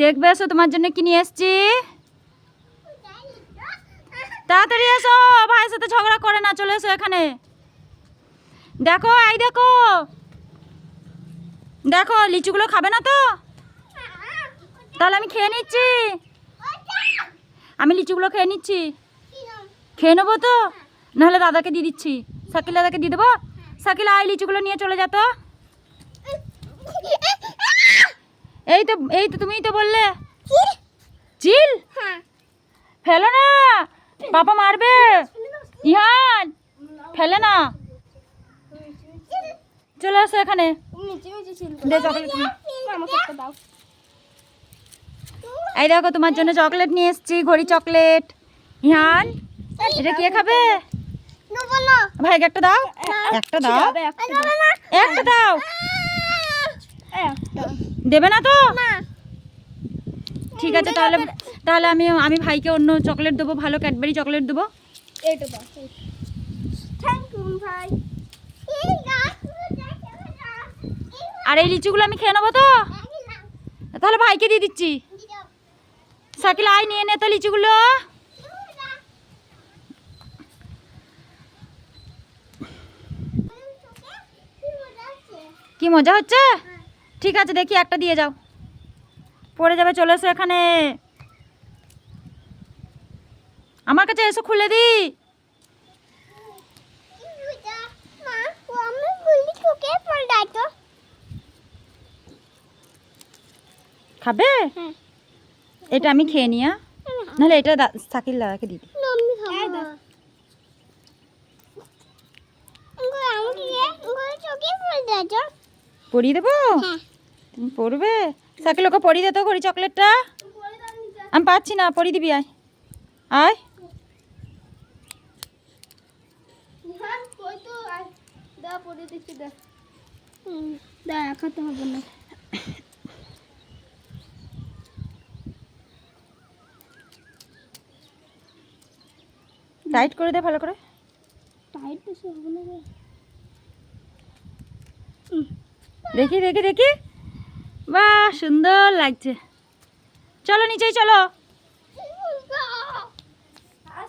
দেখবে এসো, তোমার জন্য কি নিয়ে এসছি? তাড়াতাড়ি এসো, ভাইয়ের সাথে ঝগড়া করে না, চলে এসো এখানে। দেখো, এই দেখো। দেখো, লিচুগুলো খাবে না তো? তাহলে আমি খেয়ে নিচ্ছি। আমি লিচুগুলো খেয়ে নিচ্ছি। খেয়ে নেব তো? নাহলে দাদাকে দিয়ে দিচ্ছি। সাকিল দাদাকে দিয়ে দেবো? সাকিল আই লিচুগুলো নিয়ে চলে যা তো। এই তো এই তো তুমিই তো বললে। চিল। ফেলো না। বাবা মারবে। ইহান ফেলে না। চলে। আসো এখানে। চকলেট এই দেখো তোমার জন্য চকলেট নিয়ে এসেছি ঘড়ি চকলেট। ইহান এটা কে খাবে? ভাই একটা দাও। একটা দাও। একটা দাও। দেবে না তো? ঠিক আছে তাহলে তাহলে আমি আমি ভাইকে অন্য চকলেট দেবো ভালো ক্যাডবেরি চকলেট দেবো। আর এই লিচুগুলো আমি খেয়ে নেব তো? তাহলে ভাইকে দিয়ে দিচ্ছি। সাইকেল আয় নিয়ে নে তো লিচুগুলো। কি মজা হচ্ছে? ঠিক আছে দেখি একটা দিয়ে যাও। পড়ে যাবে চলে এসো এখানে। আমার কাছে এসো খুলে দি। খাবে? হ্যাঁ। এটা আমি খেয়ে নিয়া নাহলে এটা সাকিল দাদাকে দিদি পরিয়ে দেবো? তুমি পড়বে? সাকিল ওকে পরিয়ে দে তো ঘড়ি চকলেটটা। আমি পাচ্ছি না পরিয়ে দিবি আয়। আয়। দেখাতে হবে না। টাইট করে দে ভালো করে। টাইট বেশি হবে না দেখি দেখি দেখি। বাহ সুন্দর লাগছে। চলো নিচেই চলো।